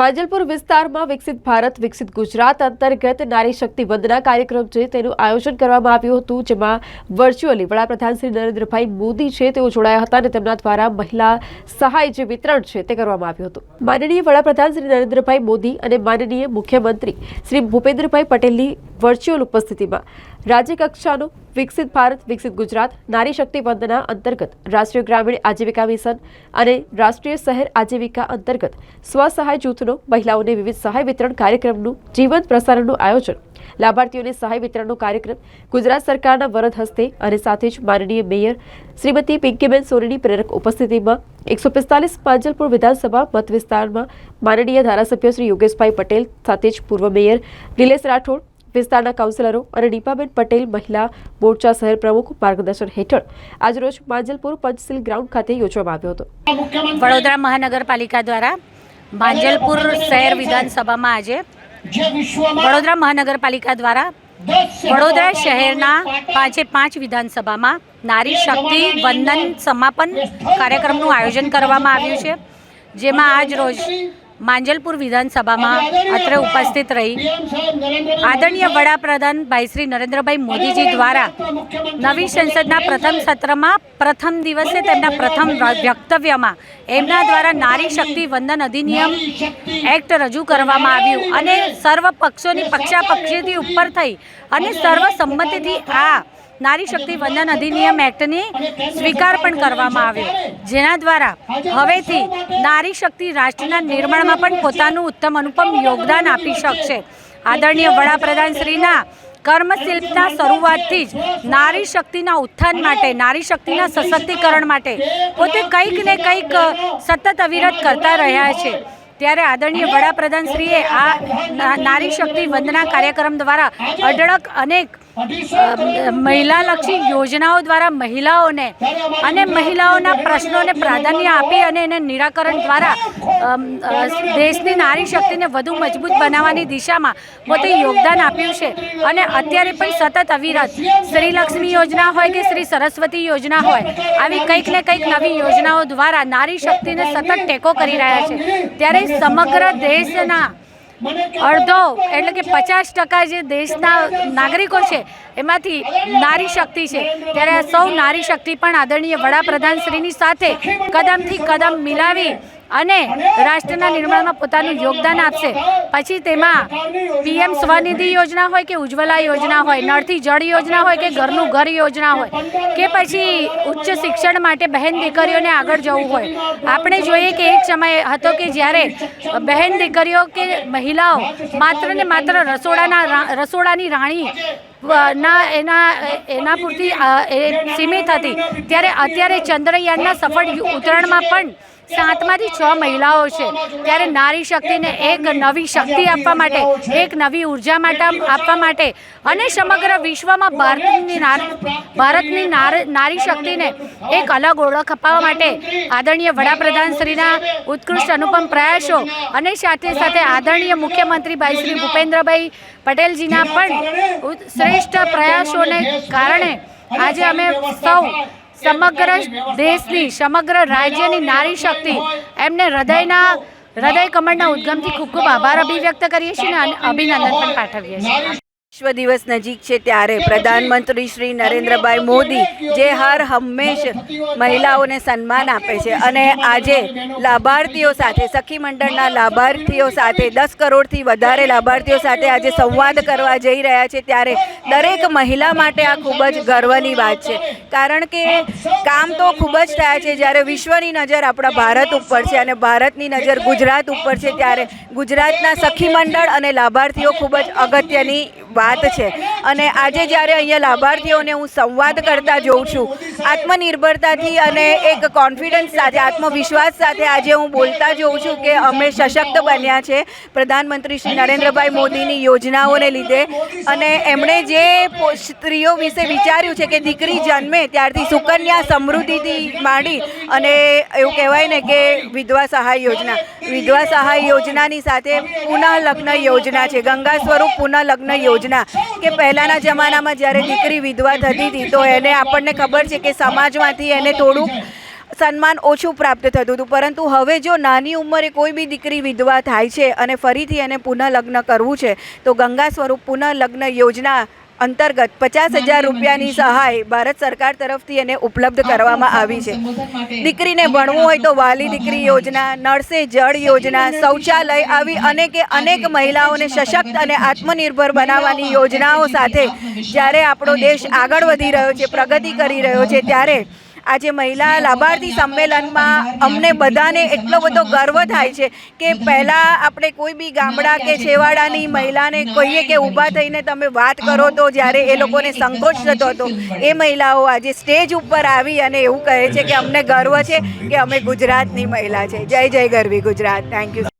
માંજલપુર વિસ્તારમાં વિકસિત ભારત, વિકસિત ગુજરાત અંતર્ગત નારી શક્તિ વંદના કાર્યક્રમ છે. તેનું આયોજન કરવામાં આવ્યું હતું, જેમાં વર્ચ્યુઅલી વડાપ્રધાન શ્રી નરેન્દ્રભાઈ મોદી છે. તેઓ જોડાયા હતા અને તેમના દ્વારા મહિલા સહાય જે વિતરણ છે તે કરવામાં આવ્યું હતું. માનનીય વડાપ્રધાન શ્રી નરેન્દ્રભાઈ મોદી અને માનનીય મુખ્યમંત્રી શ્રી ભૂપેન્દ્રભાઈ પટેલની વર્ચ્યુઅલ ઉપસ્થિતિમાં રાજ્ય કક્ષાનો વિકસિત ભારત, વિકસિત ગુજરાત, નારી શક્તિ વંદના અંતર્ગત રાષ્ટ્રીય ગ્રામીણ આજીવિકા મિશન અને રાષ્ટ્રીય શહેર આજીવિકા અંતર્ગત સ્વસહાય જૂથનો મહિલાઓને વિવિધ સહાય વિતરણ કાર્યક્રમનું, જીવંત પ્રસારણનું આયોજન. લાભાર્થીઓને સહાય વિતરણનો કાર્યક્રમ ગુજરાત સરકારના વરદ હસ્તે અને સાથે જ માનનીય મેયર શ્રીમતી પિંકીબેન સોનીની પ્રેરક ઉપસ્થિતિમાં એકસો પિસ્તાલીસ પાંજલપુર વિધાનસભા મત વિસ્તારમાં માનનીય ધારાસભ્ય શ્રી યોગેશભાઈ પટેલ, સાથે જ પૂર્વ મેયર નિલેશ રાઠોડ, વિસ્તારના કાઉન્સિલરો અને દીપાબેન પટેલ મહિલા મોરચા શહેર પ્રમુખ માર્ગદર્શન હેઠળ આજરોજ માંજલપુર પંચશીલ ગ્રાઉન્ડ ખાતે યોજવામાં આવ્યો હતો. વડોદરા મહાનગરપાલિકા દ્વારા માંજલપુર શહેર વિધાનસભામાં આજે વડોદરા મહાનગરપાલિકા દ્વારા વડોદરા શહેરના પાંચે પાંચ વિધાનસભામાં નારી શક્તિ વંદન સમાપન કાર્યક્રમનું આયોજન કરવામાં આવ્યું છે. જેમાં આજ રોજ માંજલપુર વિધાનસભામાં અત્રે ઉપસ્થિત રહી. આદરણીય વડાપ્રધાન ભાઈ શ્રી નરેન્દ્રભાઈ મોદીજી દ્વારા નવી સંસદના પ્રથમ સત્રમાં પ્રથમ દિવસે તેમના પ્રથમ વક્તવ્યમાં એમના દ્વારા નારી શક્તિ વંદન અધિનિયમ એક્ટ રજૂ કરવામાં આવ્યું અને સર્વ પક્ષોની પક્ષાપક્ષીથી ઉપર થઈ અને સર્વ સંમતિથી આ નારી શક્તિ વંદન અધિનિયમ એક્ટની સ્વીકાર પણ કરવામાં આવ્યો. જેના દ્વારા હવેથી નારી શક્તિ રાષ્ટ્રના નિર્માણમાં પણ પોતાનું ઉત્તમ અનુપમ યોગદાન આપી શકશે. આદરણીય વડાપ્રધાન શ્રીના કર્મશિલ્પના શરૂઆતથી જ નારી શક્તિના ઉત્થાન માટે, નારી શક્તિના સશક્તિકરણ માટે પોતે કંઈક ને કંઈક સતત અવિરત કરતા રહ્યા છે. ત્યારે આદરણીય વડાપ્રધાન શ્રીએ આ નારી શક્તિ વંદના કાર્યક્રમ દ્વારા અઢળક અનેક અ, મહિલાલક્ષી યોજનાઓ દ્વારા મહિલાઓને અને મહિલાઓના પ્રશ્નોને પ્રાધાન્ય આપી અને એને નિરાકરણ દ્વારા દેશની નારી શક્તિને વધુ મજબૂત બનાવવાની દિશામાં પોતે યોગદાન આપ્યું છે. અને અત્યારે પણ સતત અવિરત શ્રી લક્ષ્મી યોજના હોય કે શ્રી સરસ્વતી યોજના હોય આવી કંઈક ને કંઈક નવી યોજનાઓ દ્વારા નારી શક્તિને સતત ટેકો કરી રહ્યા છે. ત્યારે સમગ્ર દેશના અડધો એટલે કે પચાસ ટકા જે દેશના નાગરિકો છે એમાંથી નારી શક્તિ છે. ત્યારે સૌ નારી શક્તિ પણ આદરણીય વડાપ્રધાન શ્રીની સાથે કદમથી કદમ મિલાવી અને રાષ્ટ્રના નિર્માણમાં પોતાનું યોગદાન આપશે. પછી તેમાં પીએમ સ્વનિધિ યોજના હોય કે ઉજ્જવલા યોજના હોય, નળથી જળ યોજના હોય કે ઘરનું ઘર યોજના હોય, કે પછી ઉચ્ચ શિક્ષણ માટે બહેન દીકરીઓને આગળ જવું હોય. આપણે જોઈએ કે એક સમય હતો કે જ્યારે બહેન દીકરીઓ કે મહિલાઓ માત્ર ને માત્ર રસોડાના રસોડાની રાણી ના, એના એના પૂરતી સીમિત હતી. ત્યારે અત્યારે ચંદ્રયાનના સફળ ઉતરણમાં પણ સાતમાંથી છ મહિલાઓ છે. ત્યારે નારી શક્તિને એક નવી શક્તિ આપવા માટે, એક નવી ઊર્જા માટે આપવા માટે અને સમગ્ર વિશ્વમાં ભારતની ભારતની નારી શક્તિને એક અલગ ઓળખ અપાવવા માટે આદરણીય વડાપ્રધાન શ્રીના ઉત્કૃષ્ટ અનુપમ પ્રયાસો અને સાથે સાથે આદરણીય મુખ્યમંત્રી ભાઈ શ્રી ભૂપેન્દ્રભાઈ પટેલજીના પણ શ્રેષ્ઠ પ્રયાસોને કારણે આજે અમે સૌ સમગ્ર દેશની, સમગ્ર રાજ્યની નારી શક્તિ. એમને હૃદયના, હૃદય કમળના ઉદ્ગમથી ખૂબ ખૂબ આભાર અભિવ્યક્ત કરીએ છીએ અને અભિનંદન પણ પાઠવીએ છીએ. વિશ્વ દિવસ નજીક છે ત્યારે પ્રધાનમંત્રી શ્રી નરેન્દ્રભાઈ મોદી જે હર હંમેશ મહિલાઓને સન્માન આપે છે અને આજે લાભાર્થીઓ સાથે સખી મંડળના લાભાર્થીઓ સાથે દસ કરોડથી વધારે લાભાર્થીઓ સાથે આજે સંવાદ કરવા જઈ રહ્યા છે ત્યારે દરેક મહિલા માટે આ ખૂબ જ ગર્વની વાત છે. કારણ કે કામ તો ખૂબ જ થયા છે. જ્યારે વિશ્વની નજર આપણા ભારત ઉપર છે અને ભારતની નજર ગુજરાત ઉપર છે ત્યારે ગુજરાતના સખી મંડળ અને લાભાર્થીઓ ખૂબ જ અગત્યની વાત છે. અને આજે જ્યારે અહીંયા લાભાર્થીઓને હું સંવાદ કરતા જોઉં છું, આત્મનિર્ભરતાથી અને એક કોન્ફિડન્સ સાથે, આત્મવિશ્વાસ સાથે આજે હું બોલતા જોઉં છું કે અમે સશક્ત બન્યા છે પ્રધાનમંત્રી શ્રી નરેન્દ્રભાઈ મોદીની યોજનાઓને લીધે. અને એમણે જે સ્ત્રીઓ વિશે વિચાર્યું છે કે દીકરી જન્મે ત્યારથી સુકન્યા સમૃદ્ધિથી માંડી અને એવું કહેવાય ને કે વિધવા સહાય યોજના, વિધવા સહાય યોજનાની સાથે પુનઃ લગ્ન યોજના છે, ગંગા સ્વરૂપ પુનઃ લગ્ન યોજના કે પહેલાંના જમાનામાં જ્યારે દીકરી વિધવા થતી હતી તો એને આપણને ખબર છે કે સમાજમાંથી એને થોડુંક સન્માન ઓછું પ્રાપ્ત થતું હતું. પરંતુ હવે જો નાની ઉંમરે કોઈ બી દીકરી વિધવા થાય છે અને ફરીથી એને પુનઃ લગ્ન કરવું છે તો ગંગા સ્વરૂપ પુનઃ લગ્ન યોજના અંતર્ગત પચાસ હજાર રૂપિયાની સહાય ભારત સરકાર તરફથી એને ઉપલબ્ધ કરવામાં આવી છે. દીકરીને ભણવું હોય તો વાલી દીકરી યોજના નળસે જળ યોજના શૌચાલય આવી અનેકે અનેક મહિલાઓને સશક્ત અને આત્મનિર્ભર બનાવવાની યોજનાઓ સાથે જ્યારે આપણો દેશ આગળ વધી રહ્યો છે પ્રગતિ કરી રહ્યો છે ત્યારે આજે મહિલા લાભાર્થી સંમેલનમાં અમને બધાને એટલો બધો ગર્વ થાય છે કે પહેલાં આપણે કોઈ બી ગામડા કે છેવાડાની મહિલાને કહીએ કે ઊભા થઈને તમે વાત કરો તો જ્યારે એ લોકોને સંકોચ થતો હતો એ મહિલાઓ આજે સ્ટેજ ઉપર આવી અને એવું કહે છે કે અમને ગર્વ છે કે અમે ગુજરાતની મહિલા છે. જય જય ગરવી ગુજરાત. Thank you